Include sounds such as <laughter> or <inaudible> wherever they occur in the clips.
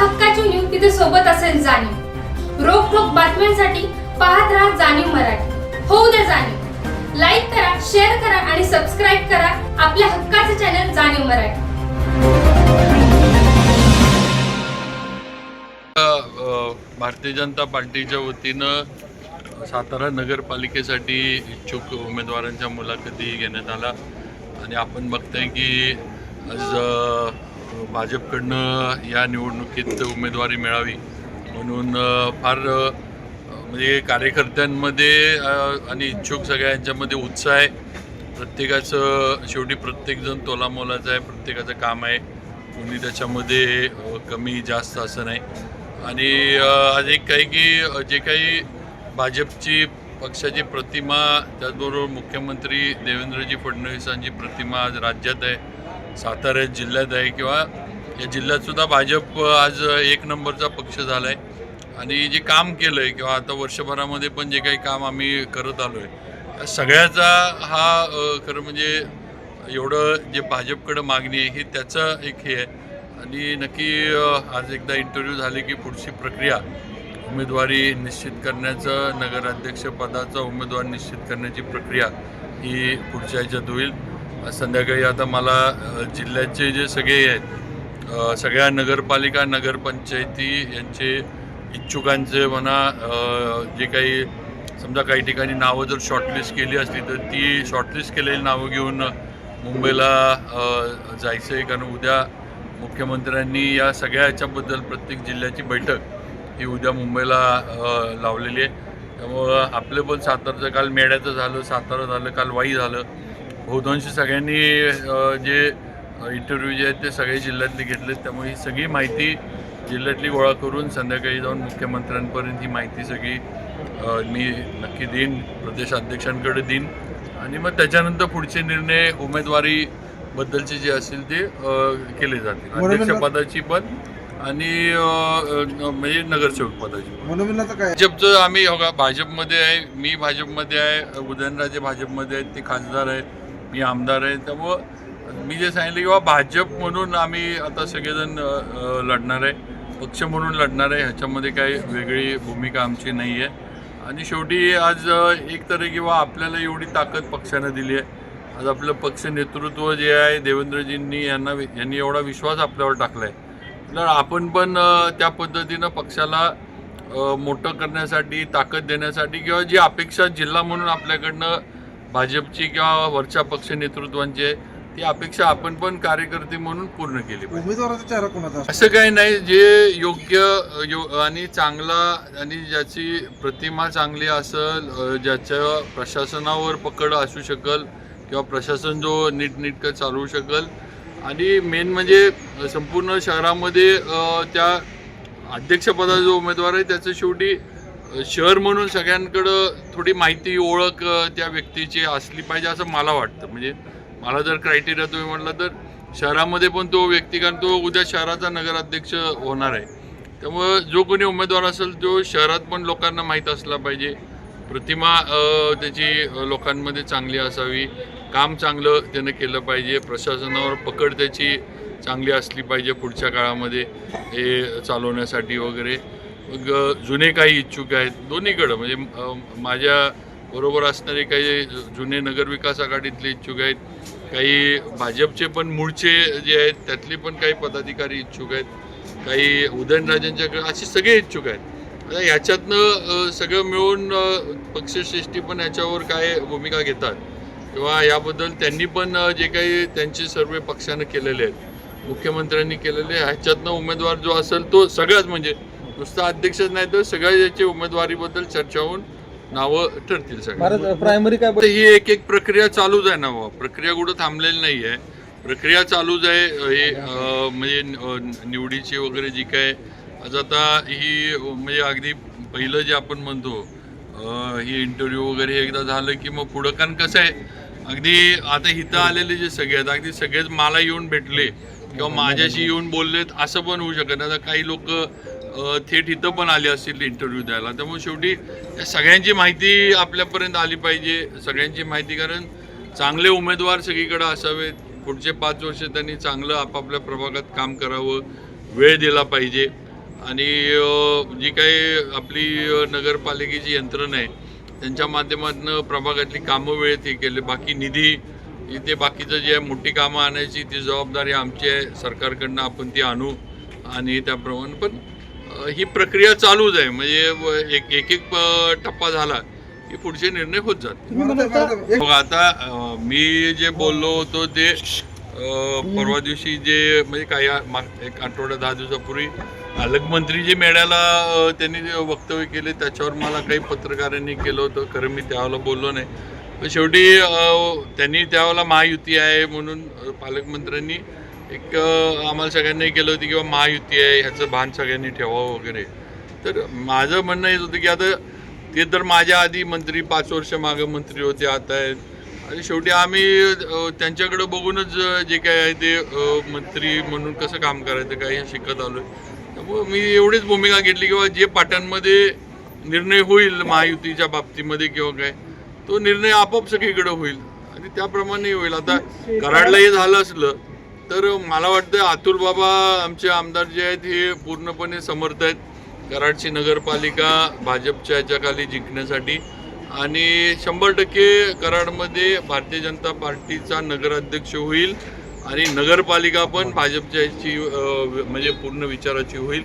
हक्काची न्यू तिथे सोबत असेल जाणीव. रोखोक बातम्यांसाठी पाहत राहा जाणीव मराठी. होऊ द्या जाणीव. लाईक करा शेअर करा आणि सबस्क्राईब करा आपल्या हक्काचे चॅनल जाणीव मराठी. भारतीय जनता पार्टीच्या वतीनं सातारा नगरपालिकेसाठी इच्छुक उमेदवारांच्या मुलाखती घेण्यात आला आणि आपण बघताय की आज भाजपकडनं या निवडणुकीत उमेदवारी मिळावी म्हणून फार म्हणजे कार्यकर्त्यांमध्ये आणि इच्छुक सगळ्यांच्यामध्ये उत्साह आहे. प्रत्येकाचं शेवटी प्रत्येकजण तोलामोलाचं आहे प्रत्येकाचं काम आहे. कोणी त्याच्यामध्ये कमी जास्त असं नाही. आणि आज एक काही की जे काही भाजपची पक्षाची प्रतिमा त्याचबरोबर मुख्यमंत्री देवेंद्रजी फडणवीसांची प्रतिमा आज राज्यात आहे. सातारा जिल्ह्यात आहे किंवा या जिल्ह्यातसुद्धा भाजप आज एक नंबरचा पक्ष झाला आहे आणि जे काम केलं आहे किंवा आता वर्षभरामध्ये पण जे काही काम आम्ही करत आलो आहे सगळ्याचा हा खरं म्हणजे एवढं जे भाजपकडं मागणी आहे ही त्याचं एक हे आहे. आणि नक्की आज एकदा इंटरव्ह्यू झाले की पुढची प्रक्रिया उमेदवारी निश्चित करण्याचं नगराध्यक्षपदाचा उमेदवार निश्चित करण्याची प्रक्रिया ही पुढच्या ह्याच्यात होईल. संध्याकाळी आता मला जिल्ह्याचे जे सगळे आहेत सगळ्या नगरपालिका नगरपंचायती यांचे इच्छुकांचे म्हणा जे काही समजा काही ठिकाणी नावं जर शॉर्टलिस्ट केली असली तर ती शॉर्टलिस्ट केलेली नावं घेऊन मुंबईला जायचं आहे. कारण उद्या मुख्यमंत्र्यांनी या सगळ्या याच्याबद्दल प्रत्येक जिल्ह्याची बैठक ही उद्या मुंबईला लावलेली आहे. त्यामुळं आपलं पण सातारचं काल मेड्याचं झालं सातारा झालं काल वाई झालं. बहुतांशी सगळ्यांनी जे इंटरव्ह्यू जे आहेत ते सगळे जिल्ह्यातले घेतलेत. त्यामुळे ही सगळी माहिती जिल्ह्यातली गोळा करून संध्याकाळी जाऊन मुख्यमंत्र्यांपर्यंत ही माहिती सगळी मी नक्की देईन प्रदेशाध्यक्षांकडे देईन. आणि मग त्याच्यानंतर पुढचे निर्णय उमेदवारी बद्दलचे जे असतील ते केले जातील. अध्यक्षपदाची पण आणि म्हणजे नगरसेवक पदाची भाजपचं आम्ही हो भाजपमध्ये आहे मी भाजपमध्ये आहे उदयनराजे भाजपमध्ये आहेत ते खासदार आहेत. मी आमदार आहे त्यामुळं मी जे सांगितलं की किंवा भाजप म्हणून आम्ही आता सगळेजण लढणार आहे. पक्ष म्हणून लढणार आहे ह्याच्यामध्ये काही वेगळी भूमिका आमची नाही आहे. आणि शेवटी आज एक तर किंवा आपल्याला एवढी ताकद पक्षानं दिली आहे. आज आपलं पक्ष नेतृत्व जे आहे देवेंद्रजींनी यांना यांनी एवढा विश्वास आपल्यावर टाकला आहे तर आपण पण त्या पद्धतीनं पक्षाला मोठं करण्यासाठी ताकद देण्यासाठी किंवा जी अपेक्षा जिल्हा म्हणून आपल्याकडनं भाजपची किंवा वरच्या पक्ष नेतृत्वांची ती अपेक्षा आपण पण कार्यकर्ते म्हणून पूर्ण केली पाहिजे उमेदवाराचा चेहरा कोणाचा असतो? असं काही नाही जे योग्य यो आणि चांगला आणि ज्याची प्रतिमा चांगली असेल ज्याच्या प्रशासनावर पकड असू शकल किंवा प्रशासन जो नीटनेटकं चालवू शकल आणि मेन म्हणजे संपूर्ण शहरामध्ये त्या अध्यक्षपदाचा जो उमेदवार आहे त्याचं शेवटी शहर म्हणून सगळ्यांकडं थोडी माहिती ओळख त्या व्यक्तीची असली पाहिजे असं मला वाटतं. म्हणजे मला जर क्रायटेरिया तुम्ही म्हटलं तर शहरामध्ये पण तो व्यक्ती कारण तो उद्या शहराचा नगराध्यक्ष होणार आहे. त्यामुळं जो कोणी उमेदवार असेल तो शहरात पण लोकांना माहीत असला पाहिजे. प्रतिमा त्याची लोकांमध्ये चांगली असावी. काम चांगलं त्यानं केलं पाहिजे. प्रशासनावर पकड त्याची चांगली असली पाहिजे पुढच्या काळामध्ये हे चालवण्यासाठी वगैरे. मग जुने काही इच्छुक आहेत दोन्हीकडं. म्हणजे माझ्या बरोबर असणारे काही जुने नगरविकास आघाडीतले इच्छुक आहेत काही भाजपचे पण मूळचे जे आहेत त्यातले पण काही पदाधिकारी इच्छुक आहेत काही उदयनराजेंच्याकडे असे सगळे इच्छुक आहेत. आता ह्याच्यातनं सगळं मिळून पक्षश्रेष्ठी पण याच्यावर काय भूमिका घेतात? किंवा याबद्दल त्यांनी पण जे काही त्यांचे सर्वे पक्षानं केलेले आहेत मुख्यमंत्र्यांनी केलेले ह्याच्यातनं उमेदवार जो असेल तो सगळ्याच म्हणजे नुसता अध्यक्षच नाही तर सगळ्या याच्या उमेदवारीबद्दल चर्चा होऊन नावं ठरतील सगळ्या प्रायमरी काय ही एक एक प्रक्रिया चालूच आहे ना. प्रक्रिया कुठं थांबलेली नाही आहे प्रक्रिया चालूच आहे हे म्हणजे निवडीची वगैरे जी काय आज आता ही म्हणजे अगदी पहिलं जे आपण म्हणतो ही इंटरव्ह्यू वगैरे एकदा झालं की मग पुढं कारण कसं आहे अगदी आता इथं आलेले जे सगळे आहेत अगदी सगळेच मला येऊन भेटले किंवा माझ्याशी येऊन बोललेत असं पण होऊ शकत नाही. आता काही लोक थेट इथं पण आले असतील इंटरव्ह्यू द्यायला. त्यामुळे शेवटी सगळ्यांची माहिती आपल्यापर्यंत आली पाहिजे. सगळ्यांची माहिती कारण चांगले उमेदवार सगळीकडे असावेत. पुढचे पाच वर्ष त्यांनी चांगलं आपापल्या प्रभागात काम करावं वेळ दिला पाहिजे. आणि जी काही आपली नगरपालिकेची यंत्रणा आहे त्यांच्या माध्यमातून प्रभागातली कामं वेळेत हे केले. बाकी निधी इथे बाकीचं जे आहे मोठी कामं आणायची ती जबाबदारी आमची आहे. सरकारकडनं आपण ती आणू आणि त्याप्रमाणे पण ही प्रक्रिया चालूच आहे. म्हणजे एक एक एक टप्पा झाला की पुढचे निर्णय होत बघा आता मी जे बोललो होतो ते परवा दिवशी जे म्हणजे काही एक आठवडा दहा दिवसापूर्वी पालकमंत्री जे मेळ्याला त्यांनी जे वक्तव्य केले त्याच्यावर मला काही पत्रकारांनी केलं होतं. खरं मी त्यावेळेला बोललो नाही. शेवटी त्यांनी त्यावेळेला महायुती आहे म्हणून पालकमंत्र्यांनी एक आम्हाला सगळ्यांनी केलं होतं किंवा महायुती आहे ह्याचं भान सगळ्यांनी ठेवावं वगैरे. तर माझं म्हणणं येत होतं की आता ते तर माझ्या आधी मंत्री पाच वर्ष मागं मंत्री होते आता आहेत. आणि शेवटी आम्ही त्यांच्याकडं त्यांच्याकडे बघूनच जे काय आहे ते मंत्री म्हणून कसं काम करायचं काय हे शिकत आलो त्यामुळं मी एवढीच भूमिका घेतली किंवा जे पाट्यांमध्ये निर्णय होईल महायुतीच्या बाबतीमध्ये किंवा काय तो निर्णय आपोआप सगळीकडे होईल आणि त्याप्रमाणे होईल. आता कराडला हे झालं असलं तर मला वाटतं अतुल बाबा आमचे आमदार जे आहेत हे पूर्णपणे समर्थ आहेत. कराडची नगरपालिका भाजपच्या याच्याखाली जिंकण्यासाठी. आणि शंभर टक्के कराडमध्ये भारतीय जनता पार्टीचा नगराध्यक्ष होईल आणि नगरपालिका पण भाजपच्या याची म्हणजे पूर्ण विचाराची होईल.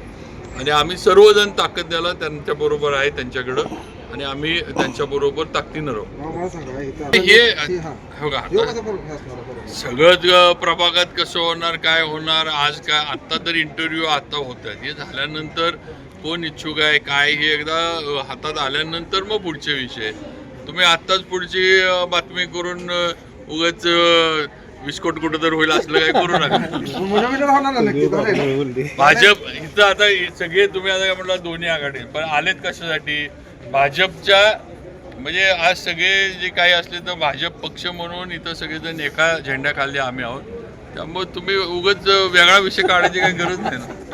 आणि आम्ही सर्वजण ताकद द्यायला त्यांच्याबरोबर आहे त्यांच्याकडं. आणि आम्ही त्यांच्याबरोबर ताकदीनं राहू. हे हो का? आता सगळंच अ, प्रभागात कसं होणार काय होणार आज काय आत्ता तर इंटरव्ह्यू आता होत आहेत हे झाल्यानंतर कोण इच्छुक आहे काय हे एकदा हातात आल्यानंतर मग पुढचे विषय. तुम्ही आत्ताच पुढची बातमी करून उगाच अ, विस्फोट कुठं तर होईल असलं काय करू नका. <laughs> भाजप इथं आता हे सगळे तुम्ही आता काय म्हटलं दोन्ही आघाडी पण आलेत कशासाठी? भाजपच्या म्हणजे आज सगळे जे काही असले तर भाजप पक्ष म्हणून इथं सगळेजण एका झेंड्याखाली आम्ही आहोत. त्यामुळे तुम्ही उगाच वेगळा विषय काढायची काही गरज नाही ना?